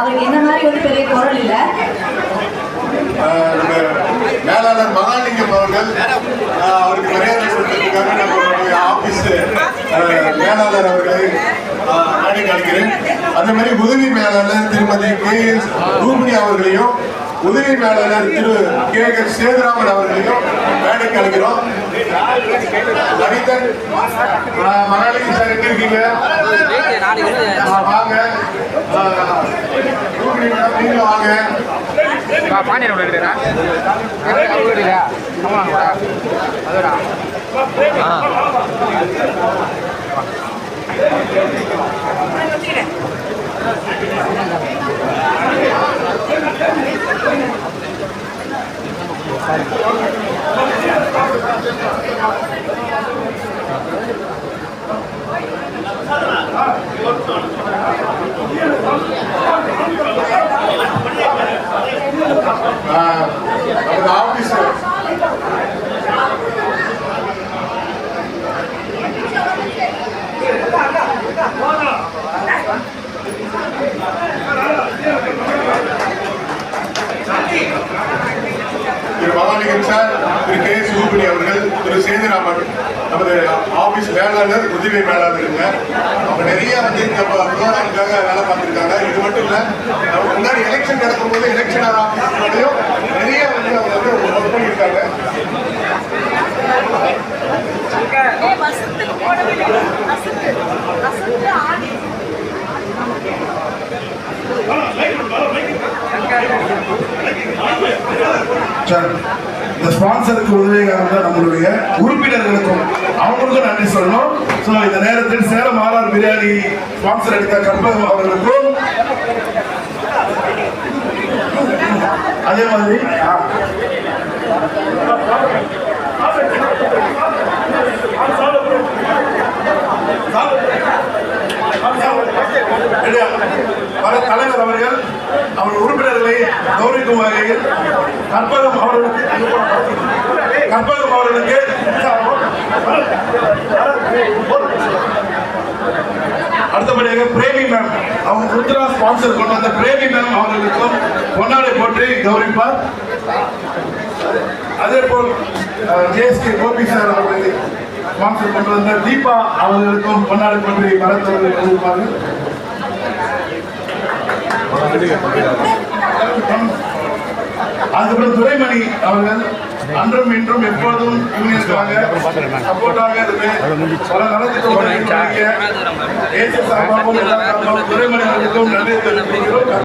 அவருக்கு என்ன மாதிரி வந்து பெரிய குரல் இல்லை நம்ம மேலாளர் மகாலிங்கம் அவர்கள் அவருக்கு மரியாதை கொடுத்ததுக்காக நம்மளுடைய ஆபீஸ் மேலாளர் அவர்களை ஆஹ் நாடி அழைக்கிறேன் அதே மாதிரி உதவி மேலாளர் திருமதி கே எஸ் ரூபினி அவர்களையும் உதவி மேலாளர் திரு கே எஸ் சேதுராமன் அவர்களையும் மேடைக்கு அழைக்கிறோம் கவிதன் மகாலிங்கம் சார் எங்க இருக்கீங்க? வாங்க. ஆஹ் ரூபினி மேடம் நீங்களும் வாங்க பாண்டியன் உள்ள நமது officer. Thiru Bhavanigan sir Thiru K Suppini அவர்கள் திரு சேதுராமன் நமது ஆபீஸ் மேலாளர் உதவி மேலாளருங்க. அவங்க நிறைய வந்து இந்த ப்ரோக்ராமுக்காக வேலை பார்த்துருக்காங்க. இது மட்டும் இல்லை முன்னாடி எலெக்ஷன் நடக்கும்போது எலெக்ஷன் ஆஃபீஸ் நிறைய வந்து அவங்க வந்து ஒர்க் பண்ணியிருக்காங்க சார் இந்த ஸ்பான்சருக்கு உதவியாக நம்மளுடைய உறுப்பினர்களுக்கும் அவங்களுக்கும் நன்றி சொல்லணும். ஸோ இந்த நேரத்தில் சேலம் ஆர்ஆர் பிரியாணி ஸ்பான்சர் எடுத்த கற்பகம் அவர்களுக்கும் அதே மாதிரி அவர்கள் அவர் உறுப்பினர்களை கௌரவிக்கும் வகையில் கற்பகம் அவர்களுக்கு கற்பகம் அவர்களுக்கு அடுத்தபடியாக பிரேமி மேம் அவங்க ருத்ரா ஸ்பான்சர் கொண்டு வந்த பிரேமி மேம் அவர்களுக்கும் பொன்னாடை போட்டு கௌரவிப்பார். அதே போல் ஜேஎஸ்கே கோபி சார் அவர்களை ஸ்பான்சர் கொண்டு வந்த தீபா அவர்களுக்கும் பொன்னாடை போட்டு மரத்தவர்கள் கௌரவிப்பார்கள். அதுக்கப்புறம் துரைமணி அவர்கள் அன்றும் இன்றும் எப்போதும் யூனியன்ஸ்க்காக சப்போர்ட்டாக இருந்து பல நலத்திட்டங்களை சார்பாகவும் துரைமணி அவர்களுக்கும் நன்றி தெரிவித்துக் கொள்கிறோம்.